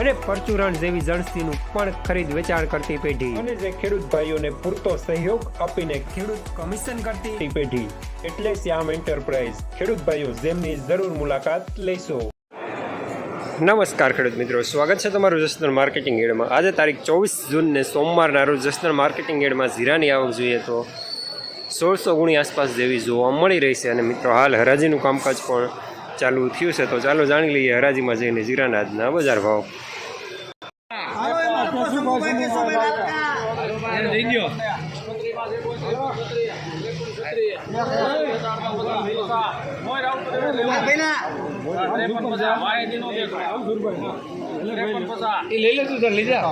અને પરચુરણ જેવી જણસીનું પણ ખરીદ વેચાણ કરતી પેઢી. અને જે ખેડૂત ભાઈઓને પૂરતો સહયોગ આપીને ખેડૂત કમિશન કરતી પેઢી. એટલે શ્યામ એન્ટરપ્રાઇઝ. ખેડૂત ભાઈઓ જેમની જરૂર મુલાકાત લેશો. નમસ્કાર ખેડૂત મિત્રો સ્વાગત છે તમારું જસદણ માર્કેટિંગ એડમાં. આજે તારીખ ચોવીસ જૂનને સોમવારના રોજ જસદણ માર્કેટિંગ એડમાં જીરાની આવક જોઈએ તો સોળસો ગુણી આસપાસ જેવી જોવા મળી રહી છે. અને મિત્રો હાલ હરાજીનું કામકાજ પણ ચાલુ થયું છે, તો ચાલો જાણી લઈએ હરાજીમાં જઈને જીરાના આજના બજાર ભાવ. લઈ લે તું લઈ જા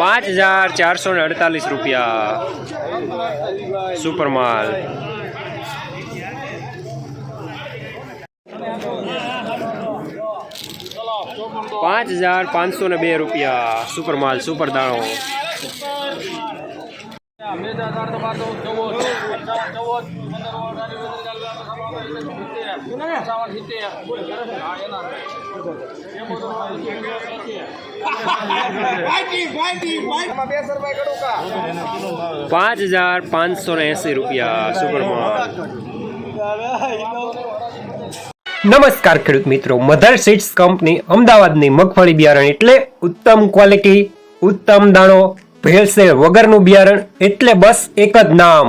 પાંચ હજાર ચારસો ને અડતાલીસ રૂપિયા. સુપર માલ પાંચ હજાર પાંચસો ને બે રૂપિયા. સુપર માલ સુપર દાણો. પાંચ હજાર પાંચસો ને એંસી રૂપિયા સુપર નમસ્કાર ખેડૂત મિત્રો, મધર સીડ્સ કંપની અમદાવાદની મગફળી બિયારણ એટલે ઉત્તમ ક્વોલિટી, ઉત્તમ દાણો ભેળસેળ વગરનું બિયારણ એટલે બસ એક જ નામ.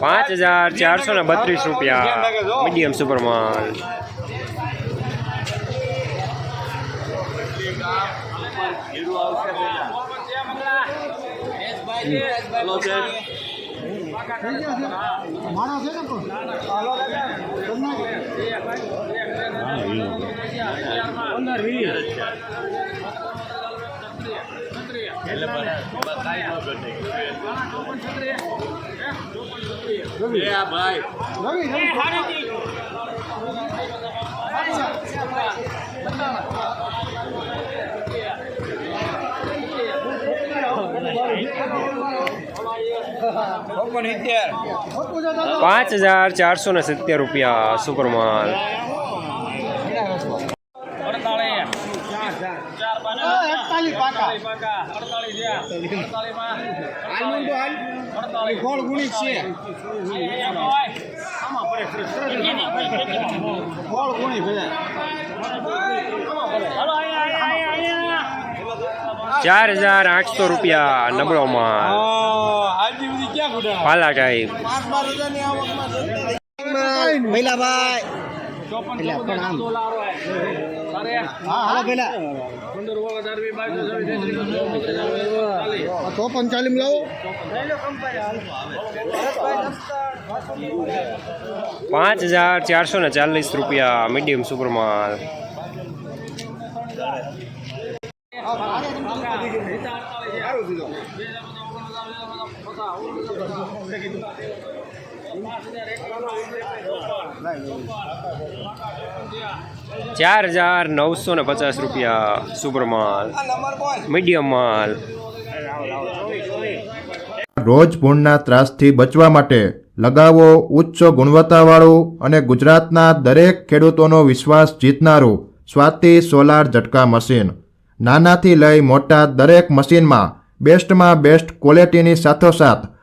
પાંચ હજાર ચારસો ને બત્રીસ રૂપિયા મીડિયમ સુપર માલ પાંચ હજાર ચારસો ને સિત્તેર રૂપિયા ગોળ છે ગોળ ચાર હજાર આઠસો રૂપિયા નબળો માલ આજની બધી ક્યાં પણ આમ. હા. હાલો ભૈલા ચોપન ચાલીમ લાવો. પાંચ હજાર ચારસો ને ચાલીસ રૂપિયા મીડિયમ સુપર માલ ચાર હજાર નવસો ને પચાસ રૂપિયા સુપર માલ, મીડિયમ માલ. રોજ ભૂણના ત્રાસથી બચવા માટે લગાવો ઉચ્ચ ગુણવત્તાવાળું અને ગુજરાતના દરેક ખેડૂતોનો વિશ્વાસ જીતનારું સ્વાતિ સોલાર ઝટકા મશીન. નાનાથી લઈ મોટા દરેક મશીનમાં બેસ્ટમાં બેસ્ટ ક્વોલિટીની સાથોસાથ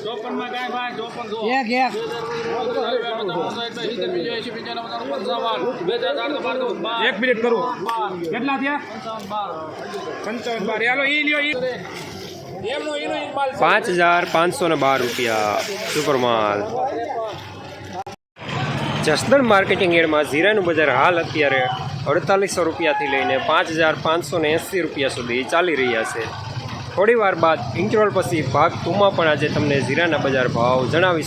ચોપન કાંઈ ભાઈ ચોપન એક એક એક મિનિટ કરો કેટલા થયા પંચાવન બાર ચાલો ઈ લ્યો ઈ માલ. પાંચ હજાર પાંચસો ને બાર રૂપિયા સુપરમાલ જસદણ માર્કેટિંગ એડમાં જીરાનું બજાર હાલ અત્યારે અડતાલીસો રૂપિયાથી લઈને પાંચ હજાર પાંચસો ને એંસી રૂપિયા સુધી ચાલી રહ્યા છે થોડી વાર બાદ ઇન્ટરવલ પછી ભાગ ટુમાં પણ આજે તમને જીરાના બજાર ભાવ જણાવીશ.